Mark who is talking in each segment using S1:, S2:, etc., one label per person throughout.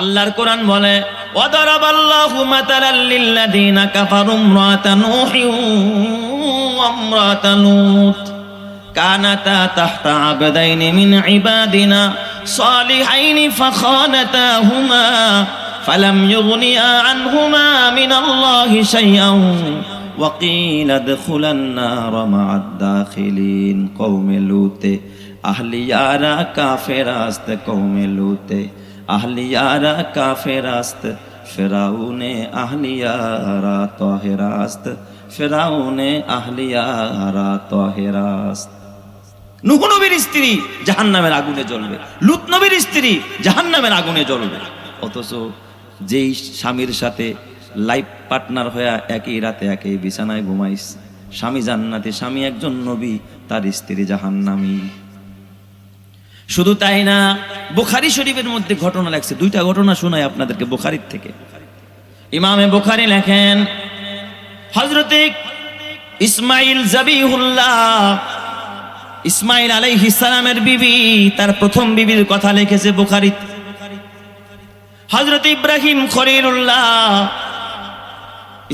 S1: আল্লাহর কোরআন বলে وضرب الله مثلا للذين كفروا امرأة نوح وامرأة لوط كانتا تحت عبدين من عبادنا صالحين فخانتاهما فلم يغنيا عنهما من الله شيئا وقيل ادخلا النار مع الداخلين قوم لوط اهلیارا কাফেরাস্ত قوم لوط আহলিয়ারা কাফেরাস্ত ফেরাউনে আহলিয়ারা তহেরাস্ত ফেরাউনে আহলিয়ারা তহেরাস্ত নুহ স্ত্রী জাহান নামের আগুনে জ্বলবে, লুত নবীর স্ত্রী জাহান নামের আগুনে জ্বলবে। অথচ যেই স্বামীর সাথে লাইফ পার্টনার হয়ে একই রাতে একই বিছানায় ঘুমাইস, স্বামী জান্নাতে স্বামী একজন নবী, তার স্ত্রী জাহান্নামী। শুধু তাই না, বুখারি শরীফের মধ্যে ঘটনা লাগছে দুইটা ঘটনা শোনায় আপনাদেরকে বুখারির থেকে। ইমামে বুখারি লেখেন হজরতে ইসমাইল জাবিহুল্লাহ, ইসমাইল আলাইহিস সালামের বিবি, তার প্রথম বিবির কথা লিখেছে বুখারী হজরত ইব্রাহিম খলিলুল্লাহ,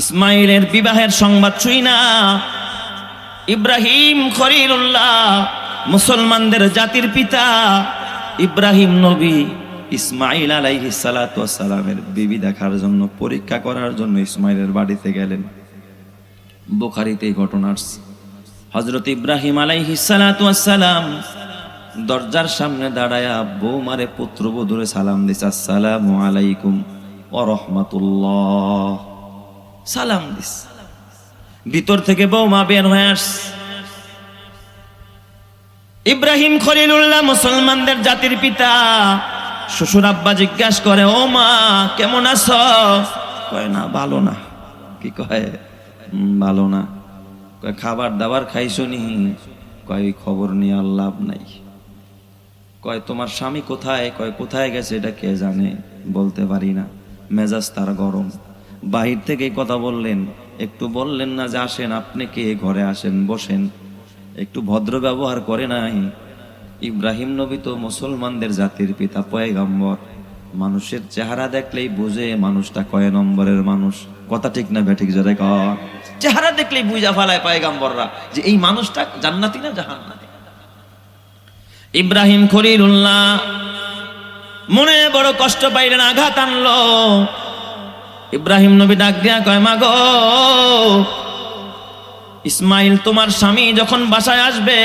S1: ইসমাইলের বিবাহের সংবাদ শুই না। ইব্রাহিম খলিলুল্লাহ মুসলমানদের জাতির পিতা ইব্রাহিম নবী ইসমাইল ওয়াস সালামের বিবি দেখার জন্য পরীক্ষা করার জন্য ইসমাইলের বাড়িতে গেলেন। বুখারীতে এই ঘটনা আসছে। হজরত ইব্রাহিম আলাইহিসালাম দরজার সামনে দাঁড়ায়া বৌমারে পুত্রবধূরে সালাম দিস আসসালামু আলাইকুম ও রহমতুল্লাহ। সালাম দিস ভিতর থেকে বৌমা বের হয়ে আস ইব্রাহিম খলিলুল্লাহ মুসলমানদের জাতির পিতা। শ্বশুর আব্বা জিজ্ঞাসা করে, ও মা, কেমন আছো? কয়, না, ভালো না। কি কয়? ভালো না। কয়, খাবার দাবার খাইছো নি? কয় খবর নিয়ে আর লাভ নাই। কয়, তোমার স্বামী কোথায়? কয়, কোথায় গেছে এটা কে জানে? বলতে পারি না। মেজাজ তার গরম। বাহির থেকে কথা বললেন। একটু বললেন না যে আসেন, আপনি কে? ঘরে আসেন, বসেন। একটু ভদ্র ব্যবহার করে নাই। ইব্রাহিম নবী তো মুসলমানদের জাতির পিতা পয়গাম্বর। মানুষের চেহারা দেখলেই বুঝে মানুষটা কয় নম্বরের মানুষ। কথা ঠিক না বেঠিক জোরে কর। চেহারা দেখলেই বুঝা ফালায় পয়গাম্বররা যে এই মানুষটা জান্নাতি না জাহান্নাতি ইব্রাহিম খলিলুল্লাহ মনে বড় কষ্ট পাইলেন, আঘাত আনলো। ইব্রাহিম নবী ডাক দিয়া কয় মা গো ইসমাইল, তোমার স্বামী যখন বাসায় আসবে,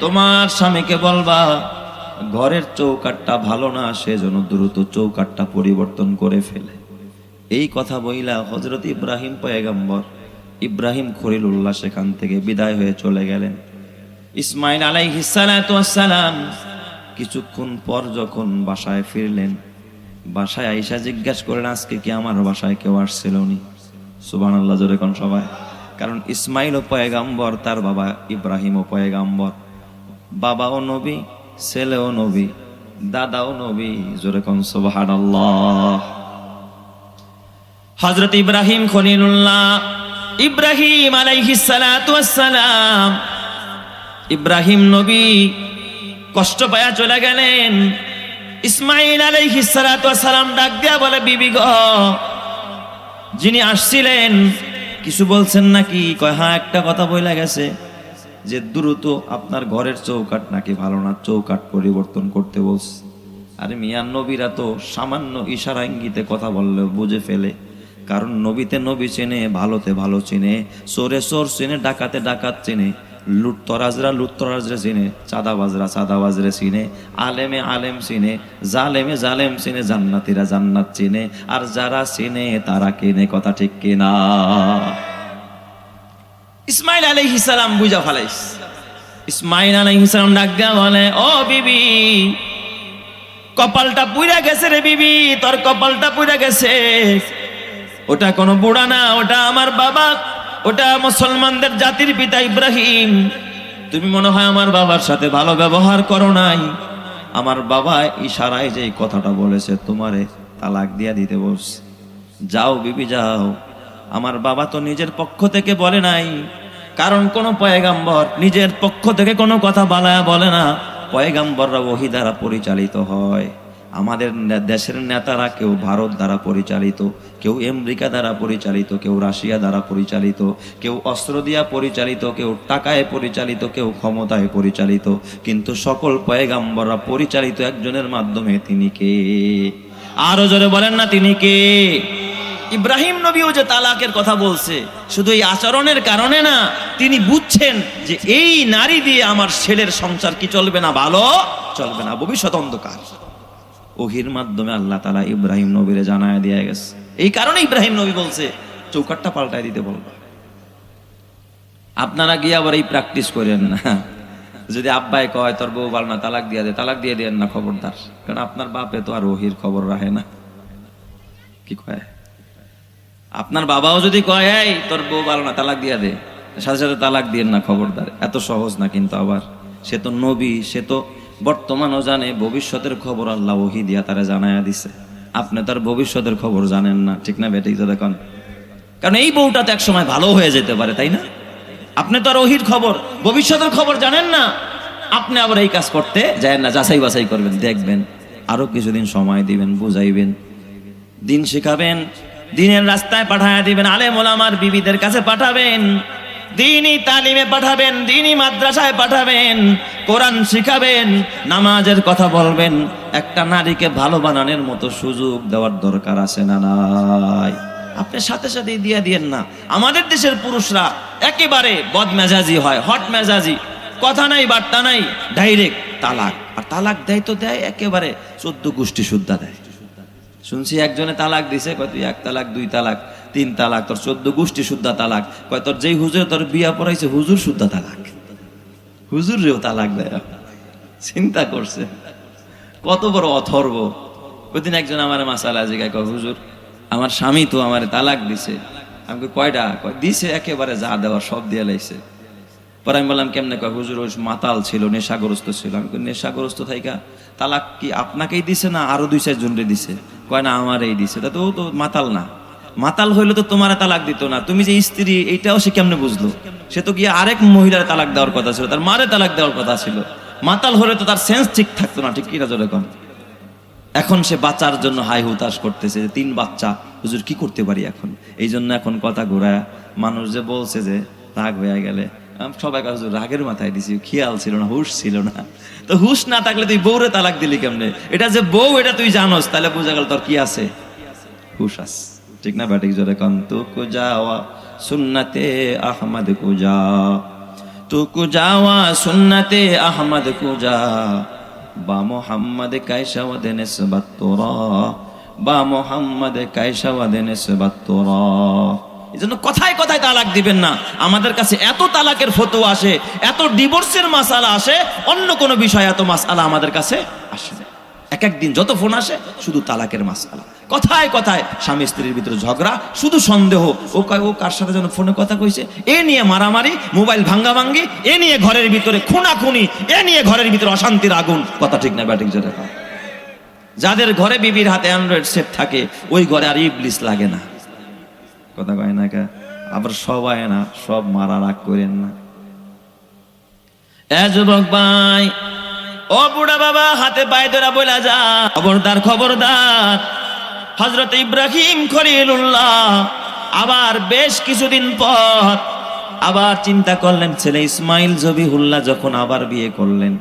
S1: তোমার স্বামীকে বলবা, ঘরের চৌকাটটা ভালো না, সে সেজন্য দ্রুত চৌকাটটা পরিবর্তন করে ফেলে। এই কথা বইলা হজরত ইব্রাহিম পয়গম্বর, ইব্রাহিম খরিল উল্লাহ সেখান থেকে বিদায় হয়ে চলে গেলেন। ইসমাইল আলাই আলাইহিসালাম কিছুক্ষণ পর যখন বাসায় ফিরলেন, বাসায় আইসা জিজ্ঞাসা করলেন, আজকে কি আমার বাসায় কেউ আসছিল নি? সুবান আল্লাহ জোরে সবাই। কারণ ইসমাইল ও পয়গাম্বর, তার বাবা ইব্রাহিম ও পয়গাম্বর। বাবাও নবী ছেলেও নবী দাদাও নবী, জোরে কোন সুবাহান আল্লাহ হজরত ইব্রাহিম খলিলুল্লাহ, ইব্রাহিম আলাইহিসালাম ইব্রাহিম নবী কষ্ট পায়া চলে গেলেন। ইসমাইল আলাইহিসালাম ডাক দিয়া বলে, বিবি যিনি আসছিলেন কিছু বলছেন নাকি? কয় হ্যাঁ একটা কথা বইলা গেছে যে, দ্রুত আপনার ঘরের চৌকাট নাকি ভালো না চৌকাট পরিবর্তন করতে বলছে। আরে মিয়ান নবীরা তো সামান্য ইশারা ইঙ্গিতে কথা বললে বুঝে ফেলে। কারণ নবীতে নবী চেনে, ভালোতে ভালো চেনে চোরে চোর চেনে, ডাকাতে ডাকাত চেনে। লুটতরাজরা লুটতরাজরা চিনে, চাঁদাবাজরা চাঁদাবাজরে চিনে, আলেমে আলেম চিনে, জালেমে জালেম চিনে, জান্নাতিরা জান্নাত চিনে, আর যারা চিনে তারা কেনে, কথা ঠিক কিনা? ইসমাইল আলাইহিস সালাম বুঝা ফালাইস। ইসমাইল আলাইহিস সালাম ডাক বলে, ও বিবি, কপালটা পুইরা গেছে রে বিবি, তোর কপালটা পুইরা গেছে। ওটা কোনো বুড়া না, ওটা আমার বাবা। ওটা মুসলমানদের জাতির পিতা ইব্রাহিম। তুমি মনে হয় আমার বাবার সাথে ভালো ব্যবহার করো নাই। আমার বাবা ইশারায় যে কথাটা বলেছে, তোমারে তালাক দিয়া দিতে বলছে। যাও বিবি, যাও। আমার বাবা তো নিজের পক্ষ থেকে বলে নাই। কারণ কোন পয়গাম্বর নিজের পক্ষ থেকে কোনো কথা বালায়া বলে না। পয়গাম্বররা ওহি দ্বারা পরিচালিত হয়। আমাদের দেশের নেতারা কেউ ভারত দ্বারা পরিচালিত, কেউ আমেরিকা দ্বারা পরিচালিত, কেউ রাশিয়া দ্বারা পরিচালিত, কেউ অস্ত্র দিয়া পরিচালিত, কেউ টাকায় পরিচালিত, কেউ ক্ষমতায় পরিচালিত। কিন্তু সকল পয়গাম্বররা পরিচালিত একজনের মাধ্যমে তিনি কে? আরও জোরে বলেন না, তিনি কে? ইব্রাহিম নবীও যে তালাকের কথা বলছে, শুধু এই আচরণের কারণে না, তিনি বুঝছেন যে এই নারী দিয়ে আমার ছেলের সংসার কি চলবে না ভালো? চলবে না, ভবিষ্যৎ অন্ধকার। ওহির মাধ্যমে আল্লাহ তালা ইব্রাহিম নবীরে জানায় দিয়ে গেছে। এই কারণে ইব্রাহিম নবী বলছে, চৌকাটটা পাল্টায় দিতে বলবে। আপনারা গিয়ে আবার এই প্র্যাকটিস করেন না। যদি আব্বাই কয়, তোর বউ বাল না, তালাক দিয়ে দে, তালাক দিয়ে দেন না খবরদার। কারণ আপনার বাপে তো আর ওহির খবর রাখে না। কি কয়? আপনার বাবাও যদি কয়, এই, তোর বউ ভালো না, তালাক দিয়ে দে। সাথে সাথে তালাক দিয়ে না খবরদার। এত সহজ না কিন্তু আবার। সে তো নবী, সে তো বর্তমানও জানে, ভবিষ্যতের খবর আল্লাহ ওহি দিয়া তারা জানায়া দিছে। আপনি তার ভবিষ্যতের খবর জানেন না, ঠিক না বেঠিক তো দেখুন। কারণ এই বউটা তো একসময় ভালো হয়ে যেতে পারে, তাই না? আপনি তো আর ওহির খবর, ভবিষ্যতের খবর জানেন না। আপনি আবার এই কাজ করতে যায় না, যাচাই বাছাই করবেন, দেখবেন। আরও কিছুদিন সময় দিবেন, বুঝাইবেন। দিন শেখাবেন, দিনের রাস্তায় পাঠায় দিবেন, আলেম ওলামার বিবিদের কাছে পাঠাবেন। দিনই তালিমে পাঠাবেন, দিনই মাদ্রাসায় পাঠাবেন, কোরআন শিখাবেন, নামাজের কথা বলবেন, একটা নারীকে ভালো বানানোর মতো সুযোগ দেওয়ার দরকার আছে না নাই? আপনি সাথে সাথেই দিয়ে দিয়েন না। আমাদের দেশের পুরুষরা একেবারে বদমেজাজি হয়, হট মেজাজি। কথা নাই, বার্তা নাই, ডাইরেক্ট তালাক। আর তালাক দেয় তো দেয়, একেবারে চোদ্দ গোষ্ঠী শুদ্ধা দেয়। শুনছি একজনে তালাক দিছে, কয় তুই এক তালাক, দুই তালাক। তিন তালাক তোর চোদ্দ গোষ্ঠী শুদ্ধা তালাক। কয় তোর যেই হুজুর তোর বিয়া পড়াইছে হুজুর শুদ্ধা তালাক। হুজুর রেও তালাক দেয়। চিন্তা করছে। কত বড় অথর্ব। ওইদিন একজন আমার মাসালা জিগায় কয় হুজুর আমার স্বামী তো আমার তালাক দিছে। আমি কই, কয়টা কয় দিছে একেবারে যা দেওয়ার সব দিয়ে লাইছে। পরে আমি বললাম কেমনে? কয় হুজুর ওই মাতাল ছিল নেশাগ্রস্ত ছিল। আমি নেশাগ্রস্ত থাইকা তালাক কি আপনাকেই দিছে না আরও দুই চারজন রে দিছে? কয় না আমারই দিছে। তা তো মাতাল না। মাতাল হইলে তো তোমার তালাক দিত না। তুমি যে স্ত্রী এইটাও সে কেমনে বুঝলো? সে তো গিয়ে আরেক মহিলার তালাক দেওয়ার কথা ছিল, তার মারে তালাক দেওয়ার কথা ছিল। মাতাল হলে তো তার সেন্স ঠিক থাকতো না, ঠিক কিনা জোরে কন? এখন সে বাচ্চার জন্য হাই হুতাশ করতেছে যে, তিন বাচ্চা, হুজুর কি করতে পারি এখন? এই জন্য এখন কথা ঘোরায় মানুষ যে বলছে যে, রাগ হয়ে গেলে সবাই কাছে রাগের মাথায় দিছি, খেয়াল ছিল না, হুশ ছিল না। তো হুশ না থাকলে তুই বউরে তালাক দিলি কেমনে? এটা যে বউ, এটা তুই জানোস, তাহলে বোঝা গেল তোর কি আছে? হুশ আস ঠিক না ব্যাটিক জোরে কন? তু কুজাওয়া সুন্নাতে আহমদ কুজা তু কুজাওয়া সুন্নাতে আহমদ কুজা বা মোহাম্মদ কাইশাওয়াদে নিসবাত তোরা। বা মোহাম্মদ কাইশাওয়াদে নিসবাত তোরা। এই জন্য কথায় কথায় তালাক দিবেন না। আমাদের কাছে এত তালাকের ফটো আসে, এত ডিভোর্সের মাসালা আসে, অন্য কোনো বিষয়, এত মাসালা আমাদের কাছে আসে। এক একদিন যত ফোন আসে, শুধু তালাকের মাসালা। কথায় কথায় স্বামী স্ত্রীর ভিতরে ঝগড়া, শুধু সন্দেহ। ও ও কার সাথে যেন ফোনে কথা কইছে? এ নিয়ে মারামারি, মোবাইল ভাঙ্গা ভাঙ্গি এ নিয়ে ঘরের ভিতরে খুনাখুনি, এ নিয়ে ঘরের ভিতরে অশান্তির আগুন। কথা ঠিক না ব্যাটিং যেটা কয়। যাদের ঘরে বিবির হাতে অ্যান্ড্রয়েড সেট থাকে, ওই ঘরে আর ইবলিস লাগে না। কথা কয় না কে? আবার সবাই না, সব মারা রাগ করেন না। যুবক ভাই, ও বুড়া বাবা, হাতে পায়ে ধরা বলা যা। খবরদার খবরদার। হজরত ইব্রাহিম খলিলুল্লাহ আবার বেশ কিছুদিন পর আবার চিন্তা করলেন, ছেলে ইসমাইল জবিহুল্লাহ যখন আবার বিয়ে করলেন,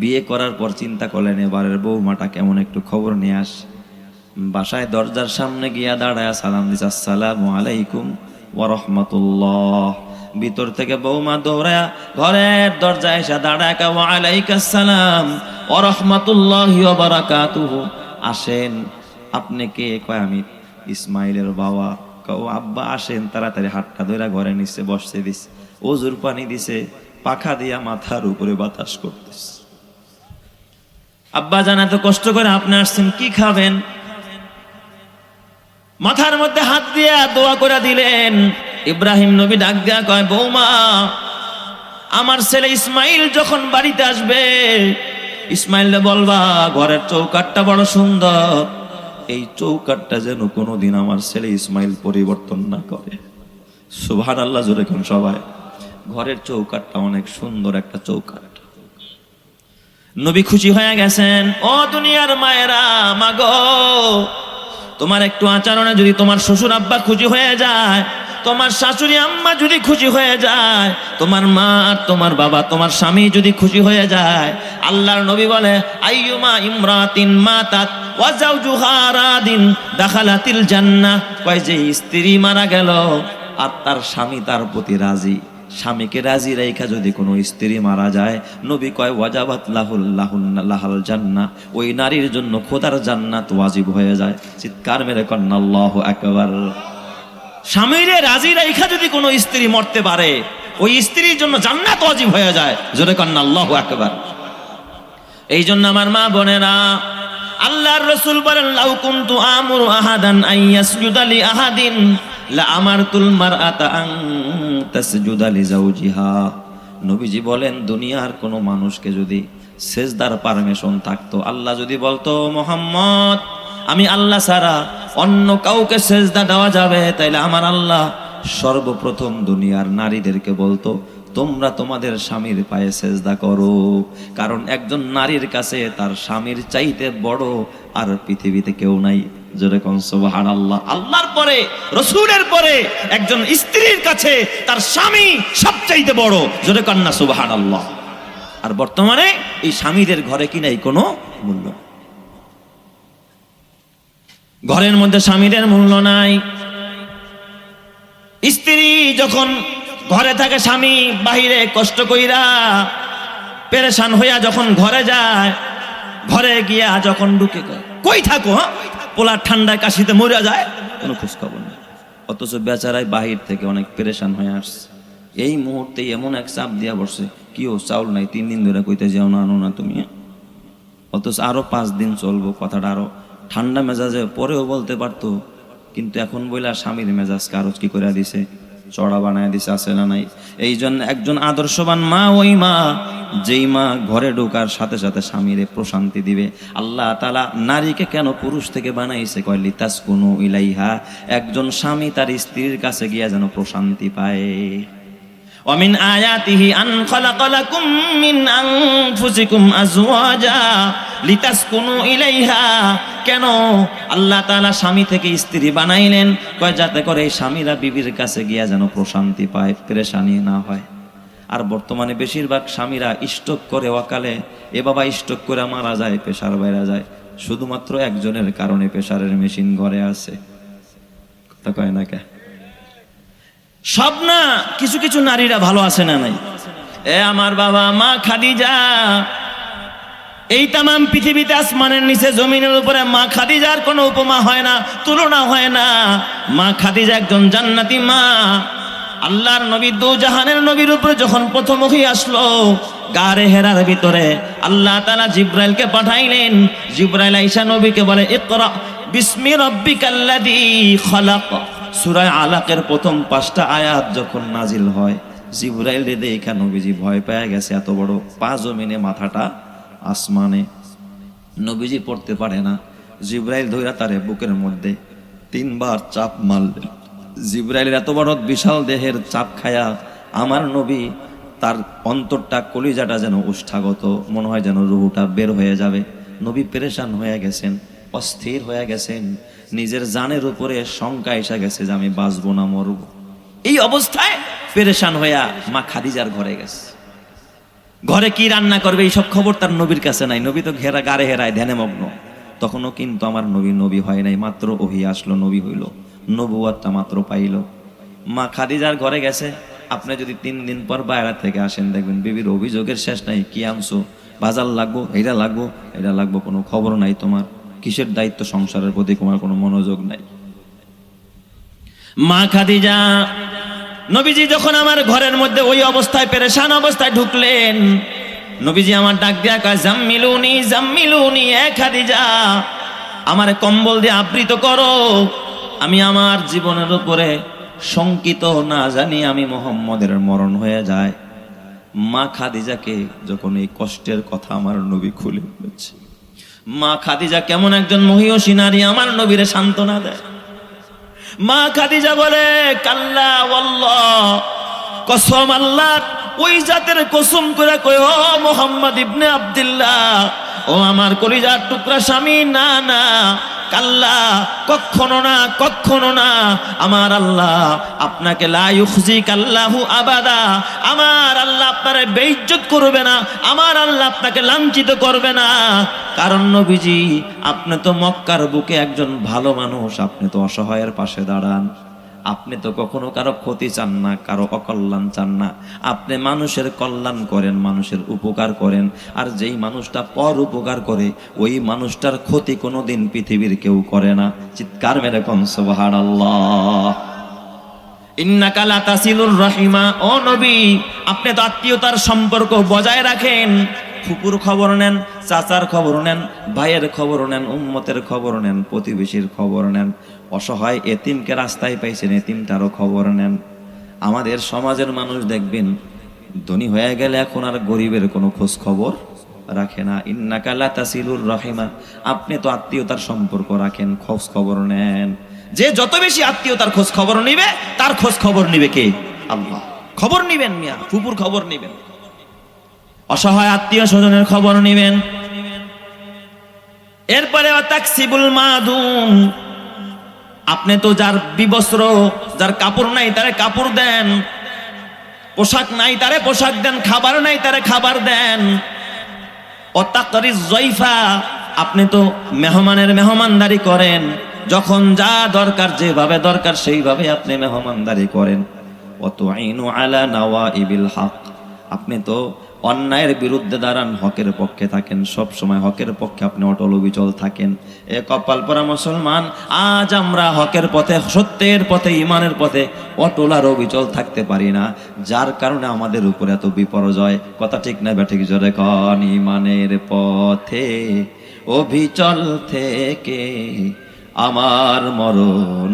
S1: বিয়ে করার পর চিন্তা করলেন, এবারের বৌমাটা কেমন একটু খবর নিয়ে আস। বাসায় দরজার সামনে গিয়া দাঁড়ায় সালাম দিস আসসালামু আলাইকুম ওয়া রাহমাতুল্লাহ। ভিতর থেকে বৌমা দৌড়ায় ঘরের দরজায় এসে দাঁড়ায়, ওয়া আলাইকাস সালাম আসেন। আপনি কে কয়, আমি ইসমাইলের বাবা। কও, আব্বা, আসেন তাড়াতাড়ি হাতটা ধরে ঘরে নিচে বসতে দিস। ওজুর পানি দিছে, পাখা দিয়া মাথার উপরে বাতাস করতেছে। আব্বা জানা তো কষ্ট করে আপনি আসছেন, কি খাবেন? মাথার মধ্যে হাত দিয়া দোয়া করে দিলেন। ইব্রাহিম নবী ডাক দেয়া কয়, বৌমা, আমার ছেলে ইসমাইল যখন বাড়িতে আসবে ইসমাইল বলবা, ঘরের চৌকাটটা বড় সুন্দর। এই চৌকাটটা যেন কোনোদিন আমার ছেলে ইসমাইল পরিবর্তন না করে। সুভান আল্লাহ জোরে কোন সবাই। ঘরের চৌকাটটা অনেক সুন্দর একটা চৌকাট। নবী খুশি হয়ে গেছেন, ও দুনিয়ার মায়েরা, মাগো, তোমার একটু আচরণে যদি তোমার শ্বশুর আব্বা খুশি হয়ে যায়, তোমার শাশুড়ি আম্মা যদি খুশি হয়ে যায়, তোমার মা আর তোমার বাবা, তোমার স্বামী যদি খুশি হয়ে যায়, আল্লাহর নবী বলে, আইয়ুমা ইমরাতিন মাতাত ওয়া জাওজুহা রাদিন দাখালাতিল জান্নাহ। কয় যে, স্ত্রী মারা গেল আর তার স্বামী তার প্রতি রাজি। স্বামীকে রাজি রেখা যদি কোনো স্ত্রী মারা যায়, নবী কয়, ওয়াজাবাত লাহুল জান্না ওই নারীর জন্য খোদার জান্নাত ওয়াজিব হয়ে যায়। চিৎকার মেরে কন্যা, আল্লাহ একবার স্বামীরে রাজি রেখা যদি কোনো স্ত্রী মরতে পারে, ওই স্ত্রীর জন্য জান্নাত ওয়াজিব হয়ে যায়। জোরে কন্যা, আল্লাহ একবার এই জন্য আমার মা বোনেরা আল্লাহর রসুল বলেন, লাউ কুনতু আমুরু আহাদান আইয়াসজুদা লি আহাদিন, লা আমারতুল মারআতা আন তাসজুদা লি জাওজিহা নবীজি বলেন, দুনিয়ার কোনো মানুষকে যদি সেজদার পারমিশন থাকতো, আল্লাহ যদি বলতো, মোহাম্মদ, আমি আল্লাহ ছাড়া অন্য কাউকে সেজদা দেওয়া যাবে, তাইলে আমার আল্লাহ সর্বপ্রথম দুনিয়ার নারীদেরকে বলতো তোমরা তোমাদের স্বামীর পায়ে সেজদা করো। কারণ একজন নারীর কাছে তার স্বামীর চাইতে বড় আর পৃথিবীতে কেউ নাই। যেরকম সোবাহান আল্লাহ আল্লাহর পরে, রসুলের পরে একজন স্ত্রীর কাছে তার স্বামী সবচাইতে বড়। জোরে কন্যা সুবাহান আল্লাহ আর বর্তমানে এই স্বামীদের ঘরে কি নাই? কোনো মূল্য ঘরের মধ্যে স্বামীদের মূল্য নাই। স্ত্রী যখন ঘরে থাকে স্বামী, বাহিরে কষ্ট কইরা পেরেশান হইয়া যখন ঘরে যায়, ঘরে গিয়া যখন ঢুকে কই থাকো হ্যাঁ? পোলার ঠান্ডায় কাশিতে মরে যায়? কোনো খোঁজ খবর নেই। অথচ বেচারাই বাহির থেকে অনেক পেরেশান হয়ে আসছে। এই মুহূর্তে এমন এক চাপ দিয়া বসছে ও চাউল নাই, তিন দিন ধরে কইতে যাও না, আনো না তুমি অথচ আরও পাঁচ দিন চলবো কথাটা, আরও ঠান্ডা মেজাজে পরেও বলতে পারতো, কিন্তু এখন বইলা স্বামীর মেজাজ কারজ কি করে দিছে? চড়া বানায় দিছে, আছে না নাই? এই জন্য একজন আদর্শবান মা, ওই মা, যেই মা ঘরে ঢোকার সাথে সাথে স্বামীরে প্রশান্তি দিবে। আল্লাহ তালা নারীকে কেন পুরুষ থেকে বানাইছে? কয় লিতাস কোনো ইলাইহা। একজন স্বামী তার স্ত্রীর কাছে গিয়া যেন প্রশান্তি পায়। ومن آياته أن خلق لكم من أنفسكم أزواجا لتسكنوا إليها কেন আল্লাহ তাআলা স্বামী থেকে স্ত্রী বানাইলেন কয় যাতে করে এই স্বামীরা বিবির কাছে গিয়া যেন প্রশান্তি পায় পেরেশানি না হয় আর বর্তমানে বেশিরভাগ স্বামীরা স্টক করে অকালে এ বাবা স্টক করে মারা যায় পেশার বাইরে যায় শুধুমাত্র একজনের কারণে পেশারের মেশিন ঘরে আছে কথা কয় না কে সব না, কিছু কিছু নারীরা ভালো আছে না নাই? এ আমার বাবা, মা খাদিজা। এই তামাম পৃথিবীতে আসমানের নিচে জমিনের উপরে মা খাদিজার কোনো উপমা হয় না, তুলনা হয় না। মা খাদিজা একজন জান্নাতি মা। আল্লাহর নবী দু জাহানের নবীর উপরে যখন প্রথম ওহি আসলো, গারে হেরার ভিতরে আল্লাহ তাআলা জিব্রাইলকে পাঠাইলেন। জিব্রাইল আইসা নবীকে বলে, ইকরা বিসমি রাব্বিকাল্লাযী খালাক। সূরা আলাকের প্রথম পাঁচটা আয়াত যখন নাজিল হয়, জিব্রাইল রে দেখা নবীজি ভয় পেয়ে গেছে এত বড় পা জমিনে মাথাটা আসমানে। নবীজি পড়তে পারে না। জিব্রাইল ধইরা তারে বুকের মধ্যে তিনবার চাপ মারলেন জিব্রাইলের এত বড় বিশাল দেহের চাপ খায়া আমার নবী তার অন্তরটা, কলিজাটা যেন উষ্ঠাগত, মনে হয় যেন রুহুটা বের হয়ে যাবে। নবী পেরেশান হয়ে গেছেন। অস্থির হয়ে গেছেন। নিজের জানের উপরে শঙ্কা এসে গেছে যে আমি বাঁচবো না, মরব। এই অবস্থায় পেরেশান হইয়া মা খাদিজার ঘরে গেছে। ঘরে কি রান্না করবে এইসব খবর তার নবীর কাছে নাই। নবী তো ঘেরা গাড়ে হেরায়, ধ্যানে মগ্ন। তখনও কিন্তু আমার নবী নবী হয় নাই, মাত্র ওহি আসলো, নবী হইল। নবুয়াতটা মাত্র পাইল। মা খাদিজার ঘরে গেছে। আপনি যদি তিন দিন পর বাইরে থেকে আসেন, দেখবেন বিবির অভিযোগের শেষ নাই। কি আনছো? বাজার লাগবো? এটা লাগবো? এটা লাগবো? কোনো খবর নাই তোমার। কিসের দায়িত্ব সংসারের প্রতি? তোমার কোনো মনোযোগ নাই। মা খাদিজা, নবীজি যখন আমার ঘরের মধ্যে ওই অবস্থায় পেরেশান অবস্থায় ঢুকলেন, নবীজি আমার ডাক দিয়া কয়, জাম্মিলুনি জাম্মিলুনি, এ খাদিজা, আমার কম্বল দিয়ে আবৃত করো। আমি আমার জীবনের উপরে শঙ্কিত, না জানি আমি মোহাম্মদের মরণ হয়ে যায়। মা খাদিজাকে যখন এই কষ্টের কথা আমার নবী খুলে বলেছে মা খাদিজা কেমন একজন মহিষী নারী, আমার নবীরে সান্ত্বনা দেয়। মা খাদিজা বলে, কাল্লা ওয়াল্লাহ, কসম আল্লাহ, ওই জাতের কসম করে কয়, ও মোহাম্মদ ইবনে আব্দুল্লাহ, ও আমার কলিজার টুকরা স্বামী, না না, কাল্লা কখনো না কখনো না, আমার আল্লাহ আপনাকে লাইখজি কাল্লাহু আবাদা, আমার আল্লাহ আপনারে বেইজ্জত করবে না, আমার আল্লাহ আপনাকে লাঞ্ছিত করবে না। কারণ নবীজি, আপনি তো মক্কার বুকে একজন ভালো মানুষ, আপনি তো অসহায়ের পাশে দাঁড়ান। আপনি তো কখনো কারও ক্ষতি চান না, কারও অকল্যাণ চান না। আপনি মানুষের কল্যাণ করেন, মানুষের উপকার করেন। আর যেই মানুষটা পর উপকার করে, ওই মানুষটার ক্ষতি কোনো দিন পৃথিবীর কেউ করে না। চিৎকার মেরে কন, সুবহানাল্লাহ। ইন্নাকা লা তাসিলুর রাহিমা। ও নবী, আপনি তো আত্মীয়তার সম্পর্ক বজায় রাখেন। ফুপুর খবর নেন, চাচার খবর নেন, ভাইয়ের খবর নেন, উম্মতের খবর নেন, প্রতিবেশীর খবর নেন। অসহায় এতিমকে রাস্তায় পাইছেন, এতিমটারও খবর নেন। আমাদের সমাজের মানুষ দেখবেন, ধনী হয়ে গেলে এখন আর গরিবের কোনো খোঁজ খবর রাখে না। ইন্নাকা লা তাসিলুর রাহিমা, আপনি তো আত্মীয়তার সম্পর্ক রাখেন, খোঁজ খবর নেন। যে যত বেশি আত্মীয়তার খোঁজ খবর নিবে, তার খোঁজ খবর নিবে কে? আল্লাহ। খবর নিবেন মিয়া, ফুপুর খবর নিবেন। অসহায় আত্মীয় স্বজনের খবর নিবেন। এরপরে তাকসিবুল মাদুম আপনি তো যার বিবস্ত্র, যার কাপড় নাই তারে কাপড় দেন। পোশাক নাই তারে পোশাক দেন, খাবার নাই তারে খাবার দেন। অতাকরি জয়ফা, আপনি তো মেহমানের মেহমানদারি করেন। যখন যা দরকার যেভাবে দরকার সেইভাবে আপনি মেহমানদারি করেন। অত আইনু আলা নাওয়া ইবিল হক। আপনি তো অন্যায়ের বিরুদ্ধে দাঁড়ান, হকের পক্ষে থাকেন। সব সময় হকের পক্ষে আপনি অটল অবিচল থাকেন। এ কপাল পরা মুসলমান, আজ আমরা হকের পথে, সত্যের পথে, ইমানের পথে অটল আর অবিচল থাকতে পারি না। যার কারণে আমাদের উপরে এত বিপর্যয়। কথা ঠিক না ব্যাঠিক জোরে কন, ইমানের পথে, অবিচল থেকে আমার মরণ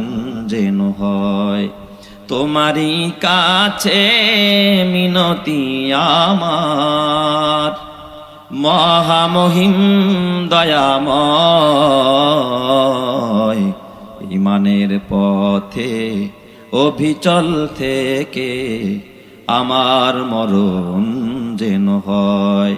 S1: যেন হয়। তোমারই কাছে মিনতি আমার। মহামহিম দয়াময়, ইমানের পথে, অভিচল থেকে আমার মরণ যেন হয়।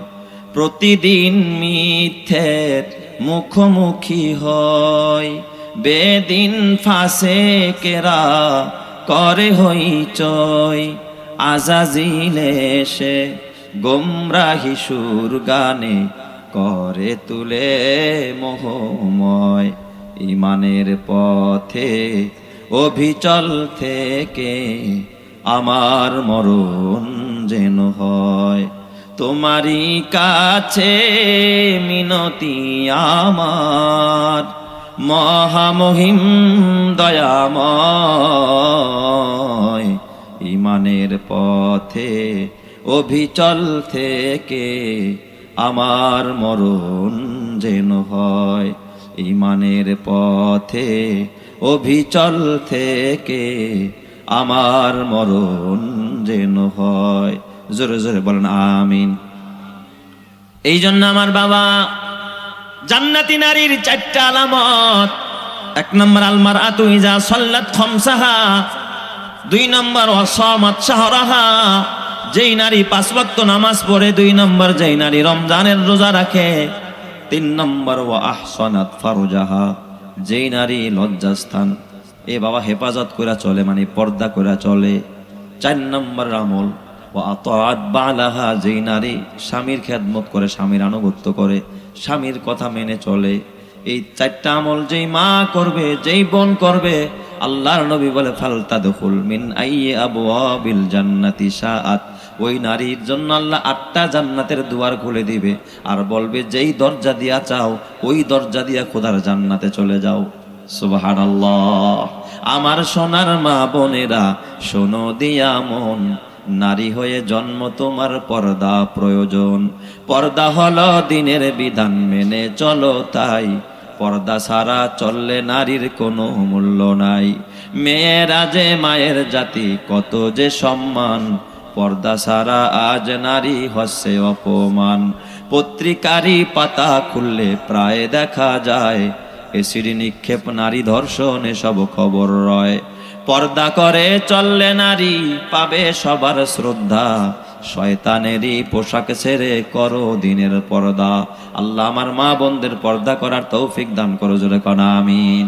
S1: প্রতিদিন মিথ্যের মুখোমুখি হয়। বেদিন ফাঁসে কেরা করে হইচই আজাজিলে সে গোমরাহি সুর গানে করে তুলে মোহময়। ইমানের পথে, অভিচল থেকে আমার মরণ যেন হয়। তোমারই কাছে মিনতি আমার মহামহিম দয়াময়, ইমানের পথে, অভিচল থেকে আমার মরণ যেন হয়। ইমানের পথে, অভিচল থেকে আমার মরণ যেন হয়। জোরে জোরে বলেন, আমিন। এই জন্য আমার বাবা জান্নাতি নারীর চারটা আলামত। এক নম্বর আলমার আতুইজা সল্লাত খমসাহা। দুই নম্বর, অসমাত শাহরাহা। যেই নারী পাঁচ ওয়াক্ত নামাজ পড়ে, দুই নম্বর, যেই নারী রমজানের রোজা রাখে। তিন নম্বর ও আহসনাত ফারুজাহা। যেই নারী লজ্জাস্থান, এ বাবা হেফাজত করে চলে মানে পর্দা করে চলে। চার নম্বর আমল ও আতাত বালাহা। যেই নারী স্বামীর খেদমত করে, স্বামীর আনুগত্য করে। স্বামীর কথা মেনে চলে। এই চারটা আমল যেই মা করবে, যেই বোন করবে, আল্লাহর নবী বলে ফালতা দখুল মিন আইয়ে আবু বিল জান্নাতি শাআত। ওই নারীর জন্য আল্লাহ আটটা জান্নাতের দুয়ার খুলে দিবে। আর বলবে, যেই দরজা দিয়া চাও, ওই দরজা দিয়া খোদার জান্নাতে চলে যাও। সুবহানাল্লাহ। আমার সোনার মা বোনেরা, শোনো দিয়া মন। নারী হয়ে জন্ম তোমার পর্দা প্রয়োজন। পর্দা হলো দিনের বিধান, মেনে চলো তাই। পর্দা ছাড়া চললে নারীর কোনো মূল্য নাই। মেয়েরা যে মায়ের জাতি, কত যে সম্মান। পর্দা ছাড়া আজ নারী হচ্ছে অপমান। পত্রিকারি পাতা খুললে প্রায় দেখা যায়। এসিড নিক্ষেপ নারী ধর্ষণ, এসব খবর রয়। পর্দা করে চললে নারী পাবে সবার শ্রদ্ধা। শয়তানেরই পোশাক ছেড়ে করো দিনের পর্দা। আল্লাহ আমার মা বোনদের পর্দা করার তৌফিক দান করো, জোরে কনা, আমিন।